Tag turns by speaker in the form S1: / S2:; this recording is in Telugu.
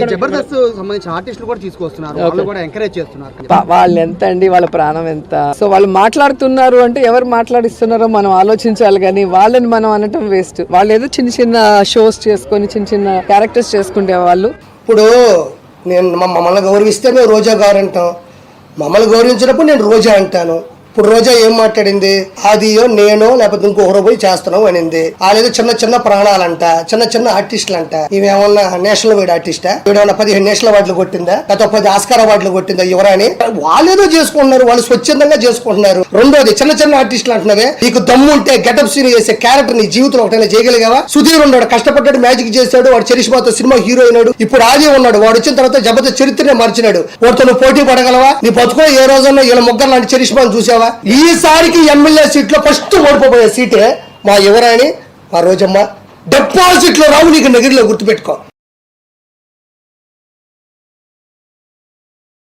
S1: జబర్దస్త్ సంబంధించిన ఆర్టిస్టులు కూడా తీసుకొస్తున్నారు. వాళ్ళు కూడా ఎంకరేజ్ చేస్తున్నారు
S2: పా- వాళ్ళు ఎంత అండి వాళ్ళ ప్రాణం ఎంత? సో వాళ్ళు మాట్లాడుతున్నారు అంటే ఎవరు మాట్లాడిస్తున్నారో మనం ఆలోచించాలి కానీ వాళ్ళని మనం అనటం వేస్ట్ వాళ్ళు ఏదో చిన్న చిన్న షోస్ చేసుకొని చిన్న చిన్న క్యారెక్టర్స్ చేసుకుంటే వాళ్ళు.
S3: ఇప్పుడు నేను మ- మమ్మల్ని గౌరవిస్తే మేము రోజా గారు అంటాం. మమ్మల్ని గౌరవించినప్పుడు నేను రోజా అంటాను. ఇప్పుడు రోజా ఏం మాట్లాడింది? అదియో నేను లేకపోతే ఇంకొకరు పోయి చేస్తున్నావు అనింది. వాళ్ళేదో చిన్న చిన్న ప్రాణాలంట చిన్న చిన్న ఆర్టిస్టులు అంట ఇవేమన్నా నేషనల్ వైడ్ ఆర్టిస్టా? ఇవేమన్నా పదిహేను నేషనల్ అవార్డులు కొట్టిందా? గత పది ఆస్కార్ అవార్డులు కొట్టిందా? యువరాని వాళ్ళేదో చేసుకుంటున్నారు వాళ్ళు స్వచ్ఛందంగా చేసుకుంటున్నారు. రెండోది చిన్న చిన్న ఆర్టిస్టులు అంటున్నావే. నీకు దమ్ము ఉంటే గెటప్ సీన్ చేసే క్యారెక్టర్ నీ జీవితంలో ఒకటైనా చేయగలిగావా? సుధీర్ ఉన్నాడు కష్టపడ్డాడు మ్యాజిక్ చేశాడు వాడు చరిష్మాతో సినిమా హీరో అయినాడు. ఇప్పుడు ఆది ఉన్నాడు వాడు వచ్చిన తర్వాత జబర్దస్త్ చరిత్రనే మార్చినాడు. వాడితో నువ్వు పోటీ పడగలవా? నీ బతుకో ఏ రోజన్నా వీళ్ళ ముగ్గురు లాంటి చరిష్మాను చూసావా? ఈసారికి ఎమ్మెల్యే సీట్లో ఫస్ట్ ఓడిపోయే సీటే మా యువరాణి మా రోజమ్మ. డిపాజిట్లో రావు నీకు నగిరిలో గుర్తుపెట్టుకో.